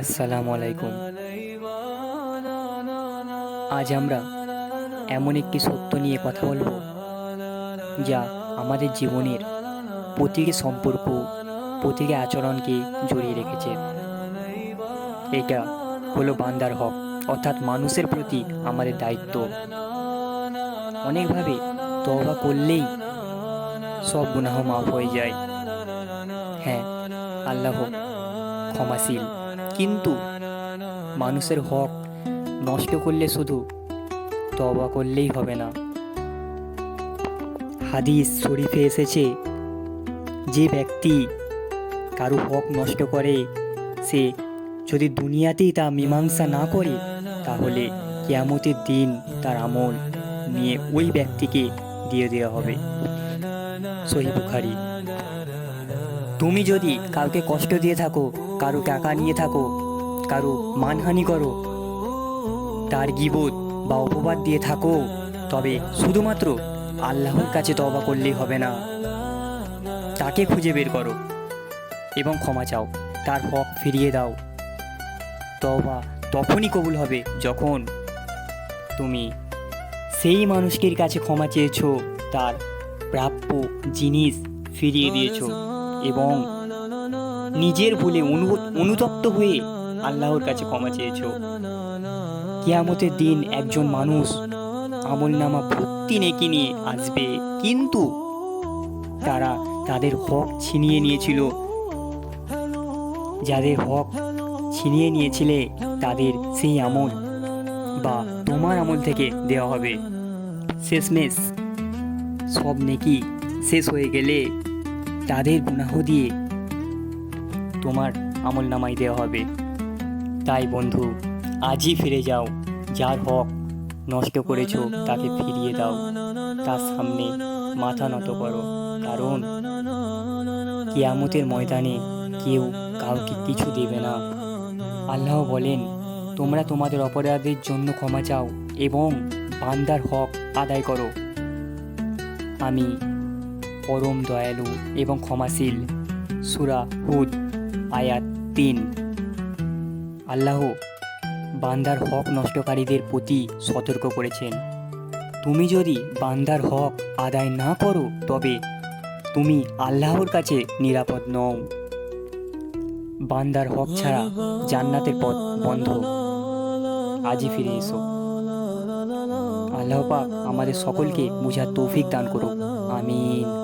আসসালামু আলাইকুম। আজ আমরা এমন একটি সত্য নিয়ে কথা বলব, যা আমাদের জীবনের প্রতিটি সম্পর্ক, প্রতিটি আচরণকে জড়িয়ে রেখেছে। এটা হলো বান্দার হক, অর্থাৎ মানুষের প্রতি আমাদের দায়িত্ব। অনেকভাবে তওবা করলেই সব গুনাহ মাফ হয়ে যায়। হ্যাঁ আল্লাহ ক্ষমাশীল। কিন্তু মানুষের হক নষ্ট করলে শুধু তবা করলেই হবে না। হাদিস শরীফে এসেছে, যে ব্যক্তি কারও হক নষ্ট করে, সে যদি দুনিয়াতেই তা মীমাংসা না করে, তাহলে কেয়ামতের দিন তার আমল নিয়ে ওই ব্যক্তিকে দিয়ে দেওয়া হবে। সহি বুখারি। তুমি যদি কাউকে কষ্ট দিয়ে থাকো কারও টাকা নিয়ে থাকো, কারও মানহানি করো। তার গিবোধ বা অপবাদ দিয়ে থাকো, তবে শুধুমাত্র আল্লাহর কাছে তবা করলেই হবে না। তাকে খুঁজে বের করো এবং ক্ষমা চাও, তার হক ফিরিয়ে দাও। তবা তখনই কবুল হবে যখন তুমি সেই মানুষটির কাছে ক্ষমা চেয়েছো, তার প্রাপ্য জিনিস ফিরিয়ে দিয়েছ এবং নিজের ভুলে অনু- অনুতপ্ত হয়ে আল্লাহর কাছে ক্ষমা চেয়েছ। কিয়ামতের দিন একজন মানুষ আমল নামা ভর্তি নেকি নিয়ে আসবে। কিন্তু তারা তাদের হক ছিনিয়ে নিয়েছিল। যাদের হক ছিনিয়ে নিয়েছিলে তাদের সেই আমল বা তোমার আমল থেকে দেওয়া হবে। শেষমেশ সব নেকি শেষ হয়ে গেলে তাদের গুনাহ দিয়ে তোমার আমল নামাই দেওয়া হবে। তাই বন্ধু, আজই ফিরে যাও। যার হক নষ্ট করেছ, তাকে ফিরিয়ে দাও। তার সামনে মাথা নত করো। কারণ কিয়ামতের ময়দানে কেউ কাউকে কিছু দেবে না। আল্লাহ বলেন, তোমরা তোমাদের অপরাধের জন্য ক্ষমা চাও এবং বান্দার হক আদায় করো। আমি পরম দয়ালু এবং ক্ষমাশীল। সুরা হুদ। আয়াত তিন। আল্লাহ বান্দার হক নষ্টকারীদের প্রতি সতর্ক করেছেন। তুমি যদি বান্দার হক আদায় না করো, তবে তুমি আল্লাহর কাছে নিরাপদ নও। বান্দার হক ছাড়া জান্নাতের পথ বন্ধ। আজই ফিরে এসো। আল্লাহ পাক আমাদের সকলকে বুঝার তৌফিক দান করুক। আমিন।